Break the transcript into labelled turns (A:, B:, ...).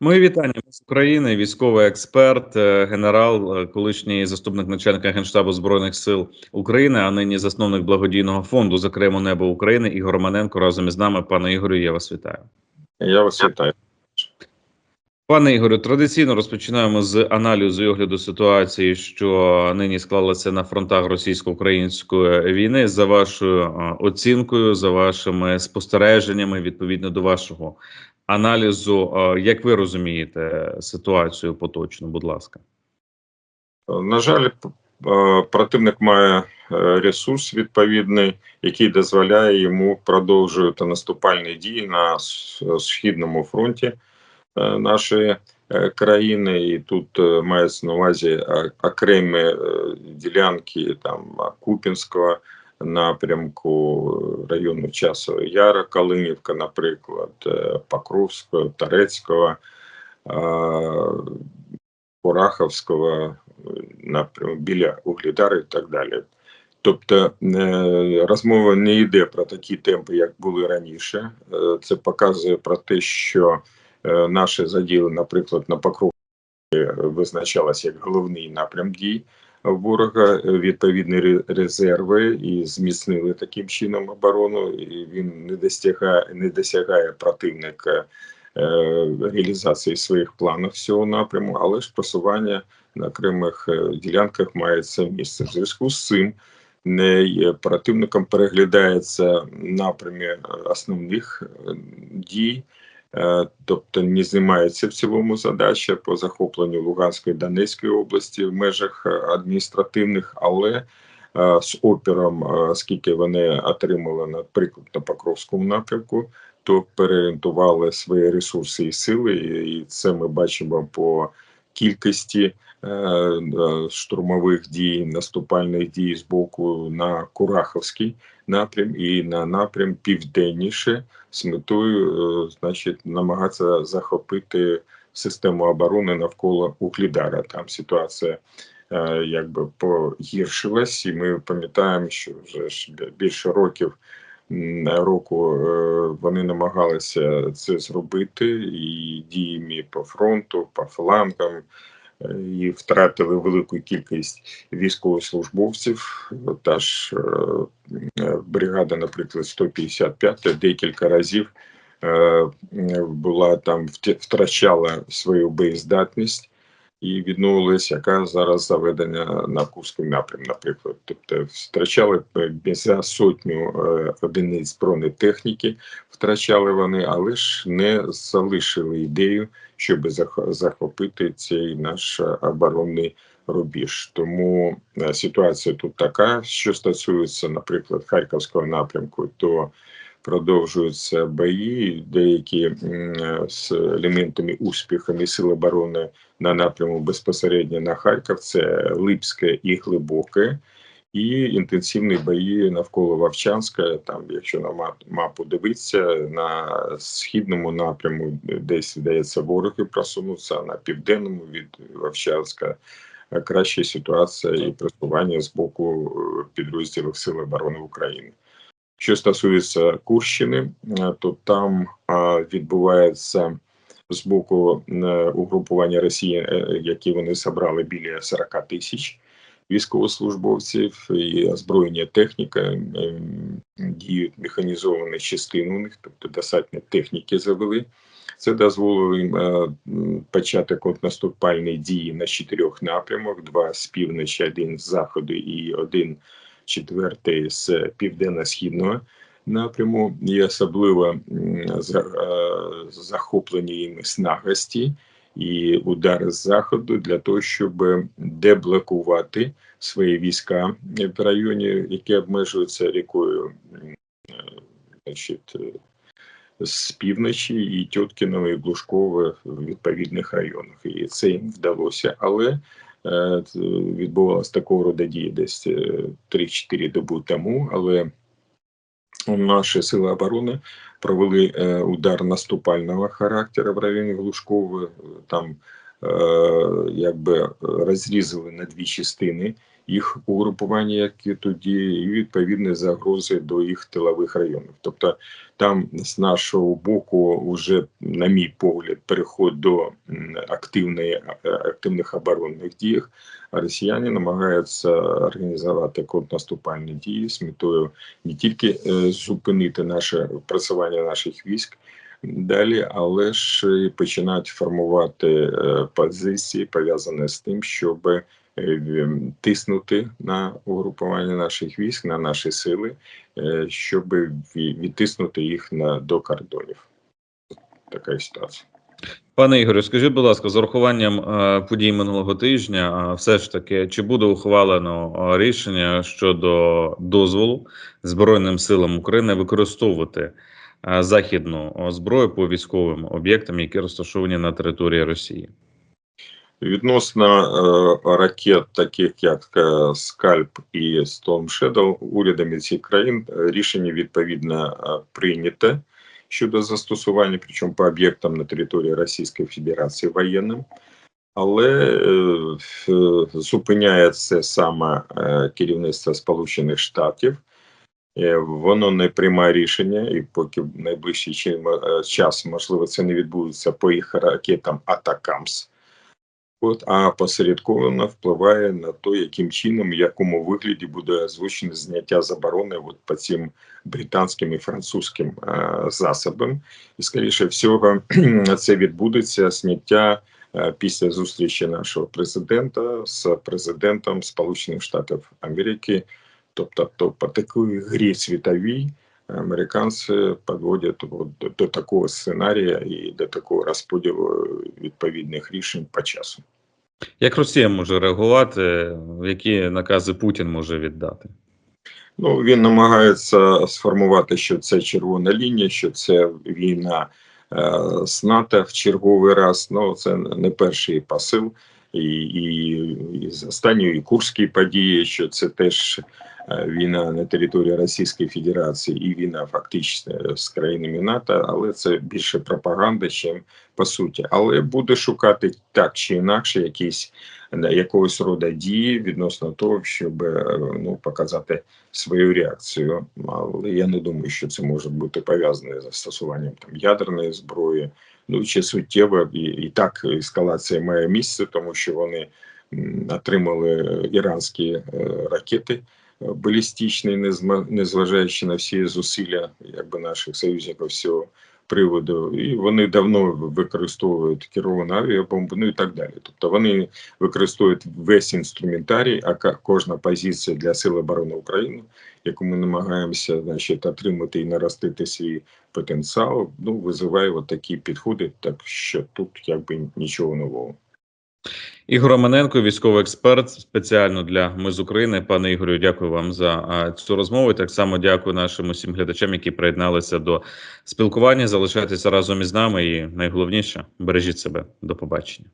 A: Мої вітання з України, військовий експерт, е, генерал, е, колишній заступник начальника генштабу збройних сил України, а нині засновник благодійного фонду «Зокрема небо України Ігор Романенко разом із нами. Пане Ігорю, я вас вітаю.
B: Я вас вітаю.
A: Пане Ігорю, традиційно розпочинаємо з аналізу і огляду ситуації, що нині склалася на фронтах російсько-української війни. За вашою е, оцінкою, за вашими спостереженнями, відповідно до вашого аналізу, е, як ви розумієте ситуацію поточну? Будь ласка.
B: На жаль, е, противник має е, ресурс відповідний, який дозволяє йому продовжувати наступальні дії на східному фронті нашої країни. І тут мається на увазі окремі ділянки там Купінського напрямку, району Часового Яра, Калинівка, наприклад, е, Покровського, Торецького. е, Пораховського напрямку біля Угледара і так далі. Тобто е, розмова не йде про такі темпи, як були раніше. Це показує про те, що е, наші заділи, наприклад, на Покровську визначалися як головний напрям дій ворога, е, відповідні резерви і зміцнили таким чином оборону. І він не досягає, не досягає противника е, реалізації своїх планів цього напряму, але ж просування на окремих е, ділянках мається місце. В зв'язку з цим не противником переглядається напрямі основних дій. Е, Тобто не знімається в цілому задача по захопленню Луганської Донецької області в межах е, адміністративних, але е, з опіром, скільки вони отримали, наприклад, на Покровському напрямку, то переорієнтували свої ресурси і сили, і це ми бачимо по кількості штурмових дій, наступальних дій з боку на Кураховський напрям і на напрям південніше з метою, е, значить, намагатися захопити систему оборони навколо Углідара. Там ситуація якби погіршилась, і ми пам'ятаємо, що вже більше років року е, вони намагалися це зробити, і діями по фронту, по флангам. І втратили велику кількість військовослужбовців. Та ж е, е, бригада, наприклад, 155 декілька разів е, була там вт- втрачала свою боєздатність і відновилась, яка зараз заведення на Курський напрям, наприклад. Тобто втрачали е, за сотню е, одиниць бронетехніки, втрачали вони, але ж не залишили ідею, щоб зах- захопити цей наш е, оборонний рубіж. Тому ситуація тут така. Що стосується, наприклад, Харківського напрямку, то продовжуються бої, деякі з елементами успіхами Сил оборони на напряму безпосередньо на Харків. Це Липське і Глибоке. І інтенсивні бої навколо Вовчанська. Там, якщо на ма- мапу дивитися, на східному напряму десь вдається вороги просунутися, а на південному від Вовчанська краща ситуація і просування з боку е, підрозділів Сил оборони України. Що стосується Курщини, е, то там відбувається з боку е, угрупування Росії, е, які вони зібрали біля 40 тисяч військовослужбовців і озброєння техніка, е, діють механізовані частини у них, тобто достатньо техніки завели. Це дозволило їм почати контрнаступальні дії на чотирьох напрямах: два з півночі, один з заходу і один четвертий з південно-східного напряму. І особливо е, захоплені їм снагості і удари з заходу для того, щоб деблокувати свої війська в районі, які обмежуються рікою. Значить, з півночі і Тьоткіново, і Глушково в відповідних районах. І це їм вдалося. Але е, це відбувалося такого роду дії десь е, 3-4 доби тому. Але наші сили оборони провели е, удар наступального характеру в районі Глушково. Там е, якби розрізали на дві частини їх угрупування, які тоді, і відповідні загрози до їх тилових районів. Тобто там з нашого боку, вже, на мій погляд, переход до активної е, активних оборонних дій. А росіяни намагаються організувати контрнаступальні дії з метою не тільки е, зупинити наше просування наших військ далі, але ж і починають формувати е, позиції, пов'язані з тим, щоб тиснути на угрупування наших військ, на наші сили, е, щоб відтиснути їх на до кордонів. Така ситуація.
A: Пане Ігорю, скажіть, будь ласка, з урахуванням е, подій минулого тижня, е, все ж таки, чи буде ухвалено е, рішення щодо дозволу Збройним силам України використовувати е, західну е, зброю по військовим об'єктам, які розташовані на території Росії?
B: Відносно е, ракет, таких як е, Скальп і Storm Shadow, урядами цих країн е, рішення відповідно е, прийняте щодо застосування, причому по об'єктам на території Російської Федерації воєнним. Але е, зупиняє це саме керівництво Сполучених Штатів. Воно не приймає рішення, і поки в найближчий час, можливо, це не відбудеться по їх ракетам Атакамс. А посередковано впливає на те, яким чином, в якому вигляді буде озвучене зняття заборони от по цим британським і французьким е, засобам. І, скоріше всього, це відбудеться зняття е, після зустрічі нашого президента з президентом Сполучених Штатів Америки. Тобто, то по такій грі світовій американці підводять от до, до такого сценарія і до такого розподілу відповідних рішень по часу.
A: Як Росія може реагувати, які накази Путін може віддати?
B: Ну він намагається сформувати, що це червона лінія, що це війна е, з НАТО в черговий раз. Ну це не перший посил, і, і, з останньої курські події, що це теж е, війна на території Російської Федерації і війна фактично з країнами НАТО, але це більше пропаганда, чим по суті. Але буде шукати так чи інакше якісь якогось роду дії відносно того, щоб е, ну показати свою реакцію. Але я не думаю, що це може бути пов'язане з застосуванням там ядерної зброї. Ну чи суттєво і, і так ескалація має місце, тому що вони отримали іранські е, ракети е, балістичні, незважаючи на всі зусилля якби наших союзників з цього приводу, і вони давно використовують керовану авіабомбу, ну і так далі. Тобто вони використовують весь інструментарій, а кожна позиція для Сил оборони України, яку ми намагаємося значить, отримати і наростити свій потенціал, ну визиває от такі підходи, так що тут якби нічого нового.
A: Ігор Романенко, військовий експерт, спеціально для Ми з України. Пане Ігорю, дякую вам за цю розмову. Так само дякую нашим усім глядачам, які приєдналися до спілкування. Залишайтеся разом із нами. І найголовніше бережіть себе. До побачення.